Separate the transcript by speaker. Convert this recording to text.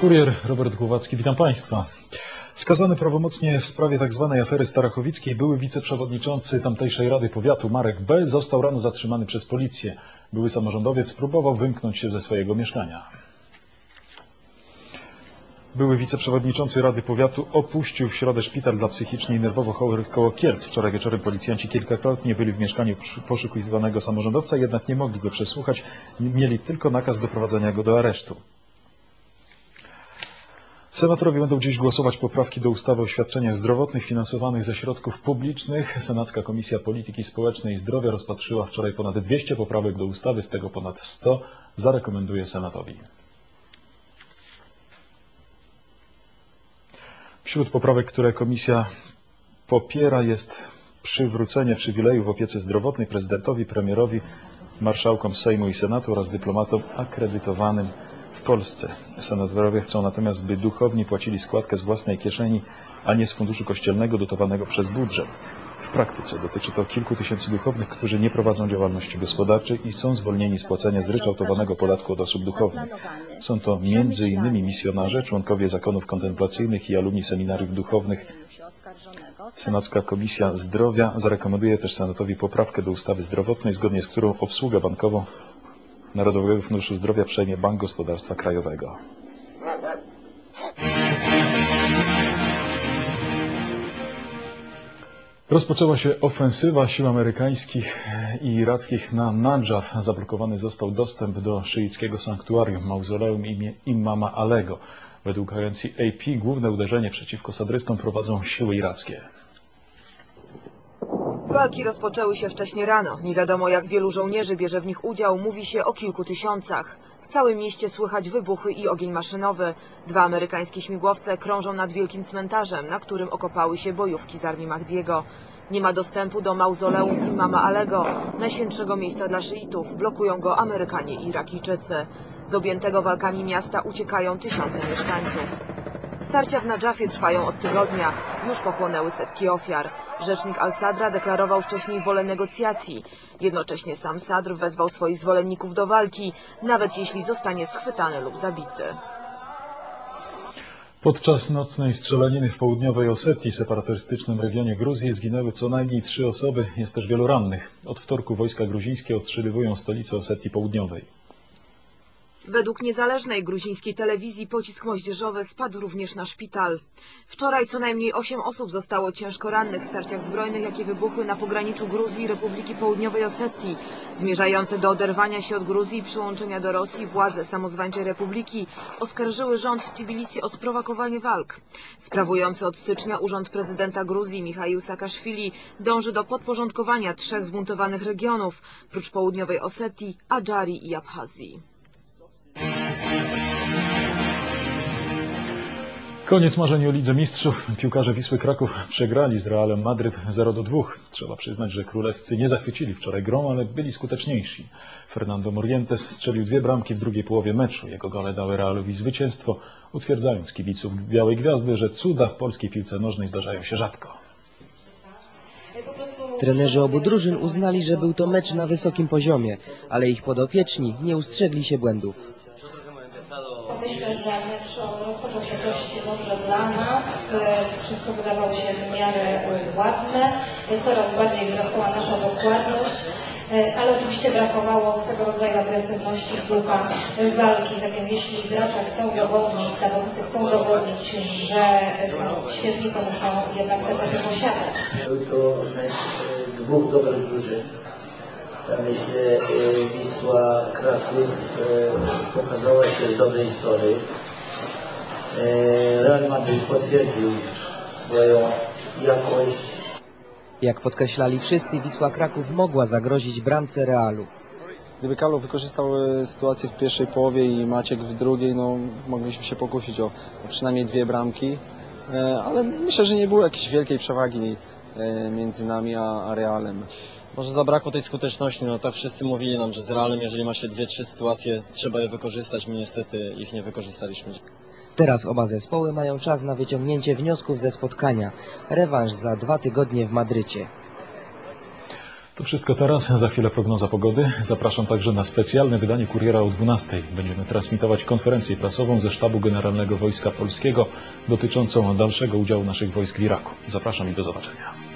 Speaker 1: Kurier Robert Głowacki, witam Państwa. Skazany prawomocnie w sprawie tzw. afery Starachowickiej były wiceprzewodniczący tamtejszej Rady Powiatu Marek B. został rano zatrzymany przez policję. Były samorządowiec próbował wymknąć się ze swojego mieszkania. Były wiceprzewodniczący Rady Powiatu opuścił w środę szpital dla psychicznie i nerwowo chorych koło Kielc. Wczoraj wieczorem policjanci kilkakrotnie byli w mieszkaniu poszukiwanego samorządowca, jednak nie mogli go przesłuchać. Mieli tylko nakaz doprowadzenia go do aresztu. Senatorowie będą dziś głosować poprawki do ustawy o świadczeniach zdrowotnych finansowanych ze środków publicznych. Senacka Komisja Polityki Społecznej i Zdrowia rozpatrzyła wczoraj ponad 200 poprawek do ustawy, z tego ponad 100 zarekomenduje Senatowi. Wśród poprawek, które Komisja popiera jest przywrócenie przywileju w opiece zdrowotnej prezydentowi, premierowi, marszałkom Sejmu i Senatu oraz dyplomatom akredytowanym Polsce. Senatorowie chcą natomiast, by duchowni płacili składkę z własnej kieszeni, a nie z funduszu kościelnego dotowanego przez budżet. W praktyce dotyczy to kilku tysięcy duchownych, którzy nie prowadzą działalności gospodarczej i są zwolnieni z płacenia zryczałtowanego podatku od osób duchownych. Są to innymi misjonarze, członkowie zakonów kontemplacyjnych i alumni seminariów duchownych. Senacka Komisja Zdrowia zarekomenduje też Senatowi poprawkę do ustawy zdrowotnej, zgodnie z którą obsługę bankową Narodowego Funduszu Zdrowia przejmie Bank Gospodarstwa Krajowego. Rozpoczęła się ofensywa sił amerykańskich i irackich na Nadżaf. Zablokowany został dostęp do szyickiego sanktuarium, mauzoleum imię Imama Alego. Według agencji AP główne uderzenie przeciwko sadrystom prowadzą siły irackie.
Speaker 2: Walki rozpoczęły się wcześnie rano. Nie wiadomo jak wielu żołnierzy bierze w nich udział, mówi się o kilku tysiącach. W całym mieście słychać wybuchy i ogień maszynowy. Dwa amerykańskie śmigłowce krążą nad wielkim cmentarzem, na którym okopały się bojówki z armii Mahdiego. Nie ma dostępu do mauzoleum imama Alego, najświętszego miejsca dla szyitów. Blokują go Amerykanie i Irakijczycy. Z objętego walkami miasta uciekają tysiące mieszkańców. Starcia w Nadżafie trwają od tygodnia. Już pochłonęły setki ofiar. Rzecznik Al-Sadra deklarował wcześniej wolę negocjacji. Jednocześnie sam Sadr wezwał swoich zwolenników do walki, nawet jeśli zostanie schwytany lub zabity.
Speaker 1: Podczas nocnej strzelaniny w południowej Osetii, separatystycznym regionie Gruzji, zginęły co najmniej trzy osoby, jest też wielu rannych. Od wtorku wojska gruzińskie ostrzeliwują stolicę Osetii Południowej.
Speaker 2: Według niezależnej gruzińskiej telewizji pocisk moździerzowy spadł również na szpital. Wczoraj co najmniej 8 osób zostało ciężko rannych w starciach zbrojnych, jakie wybuchły na pograniczu Gruzji i Republiki Południowej Osetii. Zmierzające do oderwania się od Gruzji i przyłączenia do Rosji władze samozwańczej republiki oskarżyły rząd w Tbilisi o sprowokowanie walk. Sprawujący od stycznia urząd prezydenta Gruzji Michaił Saakaszwili dąży do podporządkowania trzech zbuntowanych regionów, prócz Południowej Osetii, Adżarii i Abchazji.
Speaker 1: Koniec marzeń o Lidze Mistrzów. Piłkarze Wisły Kraków przegrali z Realem Madryt 0 do 2. Trzeba przyznać, że królewscy nie zachwycili wczoraj grą, ale byli skuteczniejsi. Fernando Morientes strzelił dwie bramki w drugiej połowie meczu. Jego gole dały Realowi zwycięstwo, utwierdzając kibiców Białej Gwiazdy, że cuda w polskiej piłce nożnej zdarzają się rzadko.
Speaker 3: Trenerzy obu drużyn uznali, że był to mecz na wysokim poziomie, ale ich podopieczni nie ustrzegli się błędów.
Speaker 4: Rozpoczął się dość dobrze dla nas. E, Wszystko wydawało się w miarę e, ładne. E, Coraz bardziej wzrastała nasza dokładność. Ale oczywiście brakowało swego rodzaju agresywności w e, walki. Tak więc jeśli gracze chcą udowodnić, zawodnicy chcą udowodnić, że są świetni, to muszą jednak te cechy posiadać.
Speaker 5: Był to dwóch dobrych drużyn. Myślę, Wisła Kraków pokazała się z dobrej strony. E, Real Madrid potwierdził swoją jakość.
Speaker 3: Jak podkreślali wszyscy, Wisła Kraków mogła zagrozić bramce Realu.
Speaker 6: Gdyby Karlo wykorzystał e, sytuację w pierwszej połowie i Maciek w drugiej, no mogliśmy się pokusić o, o przynajmniej dwie bramki, e, ale myślę, że nie było jakiejś wielkiej przewagi e, między nami a, a Realem.
Speaker 7: Może zabrakło tej skuteczności, no tak wszyscy mówili nam, że z Realem, jeżeli ma się dwie, trzy sytuacje, trzeba je wykorzystać, my niestety ich nie wykorzystaliśmy.
Speaker 3: Teraz oba zespoły mają czas na wyciągnięcie wniosków ze spotkania. Rewanż za dwa tygodnie w Madrycie.
Speaker 1: To wszystko teraz, za chwilę prognoza pogody. Zapraszam także na specjalne wydanie Kuriera o 12. Będziemy transmitować konferencję prasową ze Sztabu Generalnego Wojska Polskiego dotyczącą dalszego udziału naszych wojsk w Iraku. Zapraszam i do zobaczenia.